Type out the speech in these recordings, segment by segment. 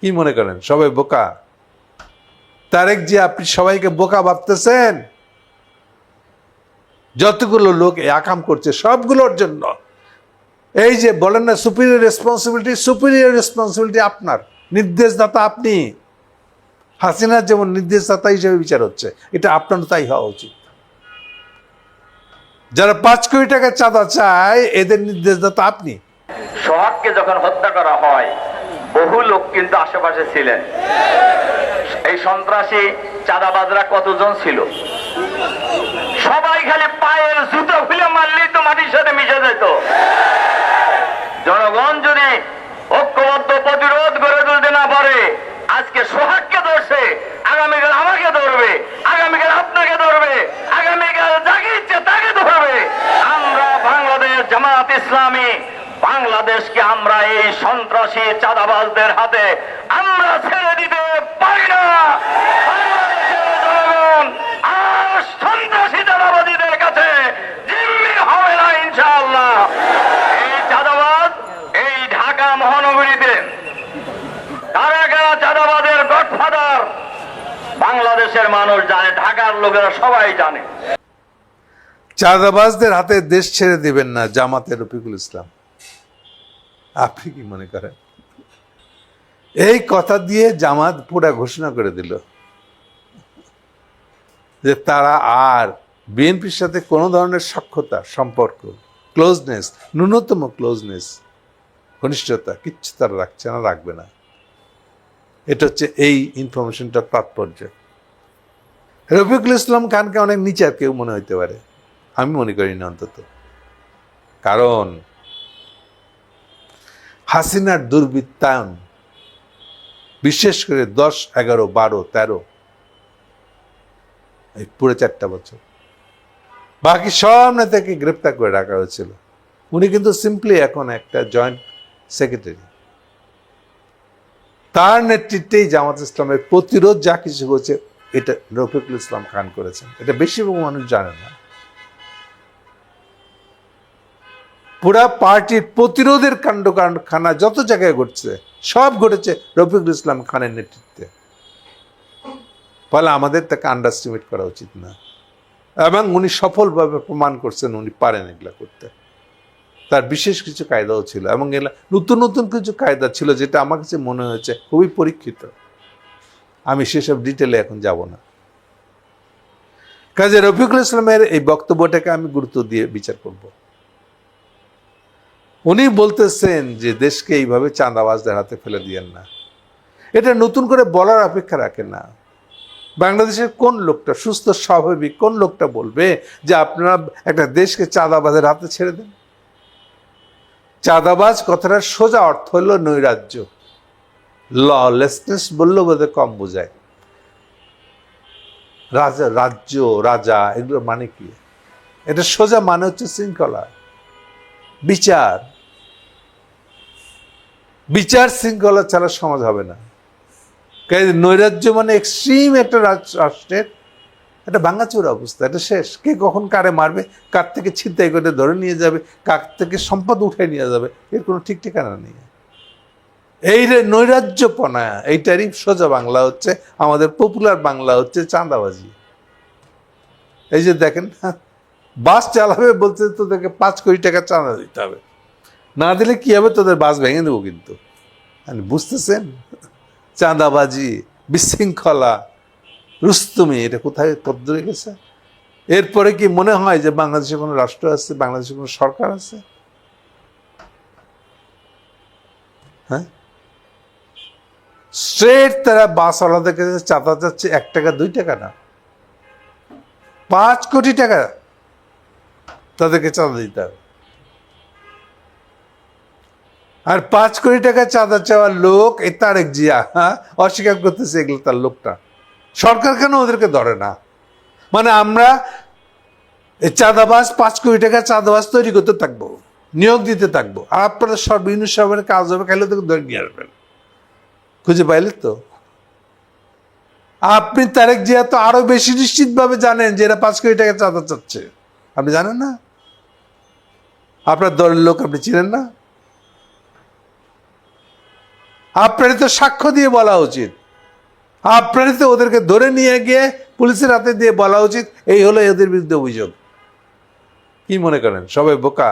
কি মনে করেন? সবাই বোকা? তারেক যে আপনি সবাইকে বোকা ভাবতেছেন? যতগুলো লোক আকাম করছে, সবগুলোর জন্য। এই যে বলেন না সুপিরিয়র রেসপন্সিবিলিটি সুপিরিয়র রেসপন্সিবিলিটি আপনার। নির্দেশদাতা আপনি। হাসিনার যেমন নির্দেশদাতা হিসেবে বিচার হচ্ছে, এটা আপনার তাই হওয়া উচিত। যারা পাঁচ কোটি টাকা চাঁদা চায়, এদের নির্দেশদাতা আপনি। সোহাগকে যখন হত্যা করা হয়, বহু লোক কিন্তু আশেপাশে ছিলেন। এই সন্ত্রাসী, চাঁদাবাজরা কতজন ছিল? সবাই খালি পায়ের জুতো খুলে মারলেই তো মাটির সাথে মিশে যেত। জনগণ যদি ঐক্যবদ্ধ প্রতিরোধ গড়ে তুলতে না পারে, আজকে সোহাগকে ধরছে, আগামীকাল আমাকে ধরবে, আগামীকাল আপনাকে ধরবে, আগামীকাল যাকে ইচ্ছে তাকে ধরবে। আমরা বাংলাদেশ জামাত ইসলামী বাংলাদেশকে আমরা এই সন্ত্রাসী চাঁদাবাজদের হাতে আমরা ছেড়ে দিতে পারি না। আর সন্ত্রাসী কাছে জিম্মি হবে না ইনশাআল্লাহ। এই চাঁদাবাজ এই ঢাকা মহানগরীতে গডফাদার বাংলাদেশের মানুষ জানে, ঢাকার লোকেরা সবাই জানে। চাঁদাবাজদের হাতে দেশ ছেড়ে দিবেন না জামাতের রফিকুল ইসলাম। আপনি কি মনে করেন? এই কথা দিয়ে জামাত পুরা ঘোষণা করে দিল যে তারা আর বিএনপির সাথে কোনো ধরনের সক্ষতা, সম্পর্ক ক্লোজনেস ন্যূনতম ক্লোজনেস ঘনিষ্ঠতা কিচ্ছু তারা রাখছে না, রাখবে না। এটা হচ্ছে এই ইনফরমেশনটার তাৎপর্য। রফিকুল ইসলাম খানকে অনেক নিচার কেউ মনে হইতে পারে। আমি মনে করি না অন্তত। কারণ হাসিনার দুর্বৃত্তায়ন, বিশেষ করে দশ, এগারো, বারো, তেরো, এই পুরো চারটা বছর। বাকি সব নেতাকে গ্রেপ্তার করে রাখা হয়েছিল। উনি কিন্তু সিম্পলি এখন একটা জয়েন্ট সেক্রেটারি তার নেতৃত্বেই জামাত ইসলামের প্রতিরোধ যা কিছু হয়েছে, এটা রফিকুল ইসলাম খান করেছেন। এটা বেশিরভাগ মানুষ জানে না। পুরা পার্টির প্রতিরোধের কাণ্ড খানা যত জায়গায় ঘটছে, সব ঘটেছে রফিকুল ইসলাম খানের নেতৃত্বে। ফলে আমাদের তাকে আন্ডারস্টিমেট করা উচিত না। এবং উনি সফলভাবে প্রমাণ করছেন উনি পারেন এগুলা করতে। তার বিশেষ কিছু কায়দাও ছিল এবং এগুলা নতুন নতুন কিছু কায়দা ছিল যেটা আমার কাছে মনে হয়েছে খুবই পরীক্ষিত। আমি সেসব ডিটেলে এখন যাব না। কাজে রফিকুল ইসলামের এই বক্তব্যটাকে আমি গুরুত্ব দিয়ে বিচার করব। উনি বলতেছেন যে দেশকে এইভাবে চাঁদাবাজদের হাতে ফেলে দিয়েন না। এটা নতুন করে বলার অপেক্ষা রাখেন না। বাংলাদেশের কোন লোকটা সুস্থ, স্বাভাবিক, কোন লোকটা বলবে যে আপনারা একটা দেশকে চাঁদাবাজের হাতে ছেড়ে দেন? চাঁদাবাজ কথাটার সোজা অর্থ হলো নৈরাজ্য। ললেসনেস বললেও বোধহয় কম বোঝায়। রাজা, রাজ্য, রাজা এগুলো মানে কি? এটা সোজা মানে হচ্ছে শৃঙ্খলা। বিচার। বিচার শৃঙ্খলা ছাড়া সমাজ হবে না। নৈরাজ্য মানে এক্সট্রিম একটা রাষ্ট্রের একটা ভাঙাচোর অবস্থা, এটা শেষ। কে কখন কারে মারবে, কার থেকে ছিনতাই করে ধরে নিয়ে যাবে, কার থেকে সম্পদ উঠে নিয়ে যাবে, এর কোনো ঠিক ঠিকানা নেই। এই রে নৈরাজ্যপনা, এইটারই সোজা বাংলা হচ্ছে, আমাদের পপুলার বাংলা হচ্ছে চাঁদাবাজি। এই যে দেখেন বাস চালাবে বলতে তোদেরকে পাঁচ কোটি টাকা চাঁদা দিতে হবে। না দিলে কি হবে? তোদের বাস ভেঙে দেবো কিন্তু। বুঝতেছেন? চাঁদাবাজি, বিশৃঙ্খলা, রুস্তমি, এটা কোথায় কদ্দূরে গেছে এরপরে কি মনে হয় যে বাংলাদেশে কোনো রাষ্ট্র আছে, বাংলাদেশে কোনো সরকার আছে? হ্যাঁ? স্ট্রেট তারা বাসওয়ালাদের কাছে চাঁদা যাচ্ছে এক টাকা, দুই টাকা না। পাঁচ কোটি টাকা তাদেরকে চাঁদা দিতে হবে। আর পাঁচ কোটি টাকা চাঁদা চাওয়ার লোক, এই তারেক জিয়া হ্যাঁ অস্বীকার করতেছে এগুলো তার লোকটা। সরকার কেন ওদেরকে ধরে না? মানে আমরা এই চাঁদাবাজ, পাঁচ কোটি টাকা চাঁদাবাস তৈরি করতে থাকব, নিয়োগ দিতে থাকব। আর আপনারা সব বিভিন্ন সবের কাজ হবে খাইলে তোকে ধরে নিয়ে আসবেন। খুঁজে পাইলে তো? আপনি তারেক জিয়া তো আরও বেশি নিশ্চিতভাবে জানেন যে এরা পাঁচ কোটি টাকা চাঁদা চাচ্ছে। আপনি জানেন না? আপনার দলের লোক আপনি চিনেন না? আপনারই তো সাক্ষ্য দিয়ে বলা উচিত। আপনারই তো ওদেরকে ধরে নিয়ে গিয়ে পুলিশের হাতে দিয়ে বলা উচিত, এই হলো এদের বিরুদ্ধে অভিযোগ। কি মনে করেন? সবাই বোকা?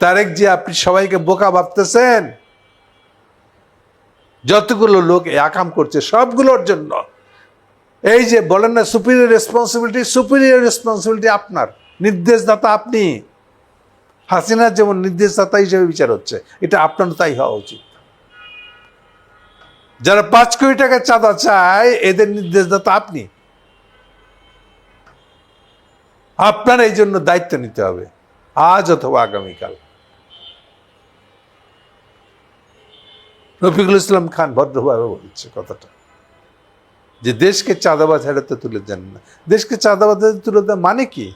তারেক যে আপনি সবাইকে বোকা ভাবতেছেন? যতগুলো লোক আকাম করছে, সবগুলোর জন্য। এই যে বলেন না সুপিরিয়র রেসপন্সিবিলিটি সুপিরিয়র রেসপন্সিবিলিটি আপনার। নির্দেশদাতা আপনি। হাসিনার যেমন নির্দেশদাতা হিসেবে বিচার হচ্ছে, এটা আপনার তাই হওয়া উচিত। যারা পাঁচ কোটি টাকা চাঁদা চায়, এদের নির্দেশদাতা আপনি। আপনার এই জন্য দায়িত্ব নিতে হবে, আজ অথবা আগামীকাল। রফিকুল ইসলাম খান ভদ্রভাবে বলছে কথাটা, যে দেশকে চাঁদাবাজ হেরাতে তুলে দেন না। দেশকে চাঁদাবাজ তুলে দেন মানে কি?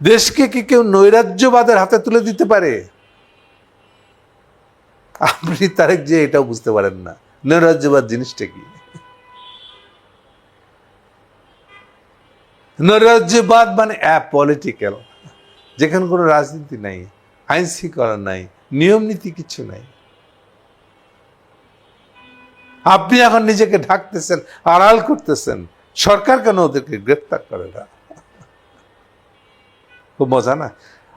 দেশকে কি কেউ নৈরাজ্যবাদের হাতে তুলে দিতে পারে? আপনি তারেক যে এটাও বুঝতে পারেন না। নৈরাজ্যবাদ জিনিসটা কি? নৈরাজ্যবাদ মানে পলিটিক্যাল যেখানে কোনো রাজনীতি নাই আইন শৃঙ্খলা নাই, নিয়ম নীতি কিছু নাই। আপনি এখন নিজেকে ঢাকতেছেন, আড়াল করতেছেন। সরকার কেন ওদেরকে গ্রেফতার করে না? খুব মজা না?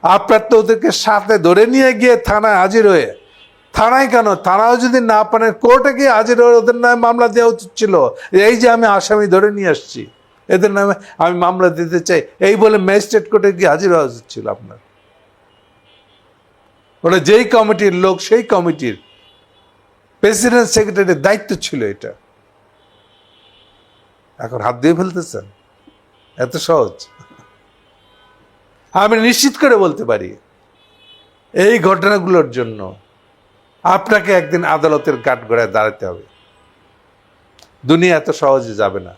আপনার তো ওদেরকে সাথে ধরে নিয়ে গিয়ে থানায় হাজির হয়ে। থানায় কেন? থানাও যদি না পারেন কোর্টে গিয়ে হাজির হয়ে ওদের নামে মামলা দেওয়া উচিত ছিল। এই যে আমি আসামি ধরে নিয়ে আসছি, এদের নামে আমি মামলা দিতে চাই, এই বলে ম্যাজিস্ট্রেট কোর্টে গিয়ে হাজির হওয়া উচিত ছিল আপনার। ওটা যেই কমিটির লোক, সেই কমিটির প্রেসিডেন্ট সেক্রেটারির দায়িত্ব ছিল এটা। এখন হাত দিয়ে ফেলতেছেন? এত সহজ। আমি নিশ্চিত করে বলতে পারি, এই ঘটনাগুলোর জন্য আপনাকে একদিন আদালতের কাঠগড়ায় দাঁড়াতে হবে। দুনিয়া এত সহজে যাবে না।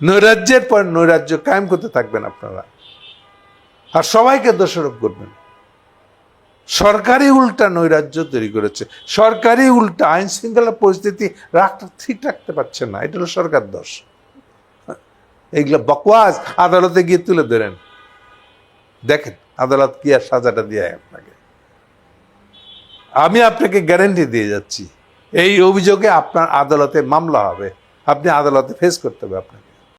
নৈরাজ্যের পর নৈরাজ্য কায়েম করতে থাকবেন আপনারা। আর সবাইকে দোষারোপ করবেন। সরকারি উল্টা নৈরাজ্য তৈরি করেছে। সরকারি উল্টা আইন শৃঙ্খলা পরিস্থিতি রাখতে ঠিক রাখতে পারছে না। এটা হলো সরকার দোষ। এইগুলো বকওয়াজ আদালতে গিয়ে তুলে ধরেন। দেখেন, আদালত কি আর সাজাটা দিয়ে আপনাকে। আমি আপনাকে গ্যারেন্টি দিয়ে যাচ্ছি, এই অভিযোগে আপনার আদালতে মামলা হবে, আপনি আদালতে ফেস করতে হবে আপনাকে।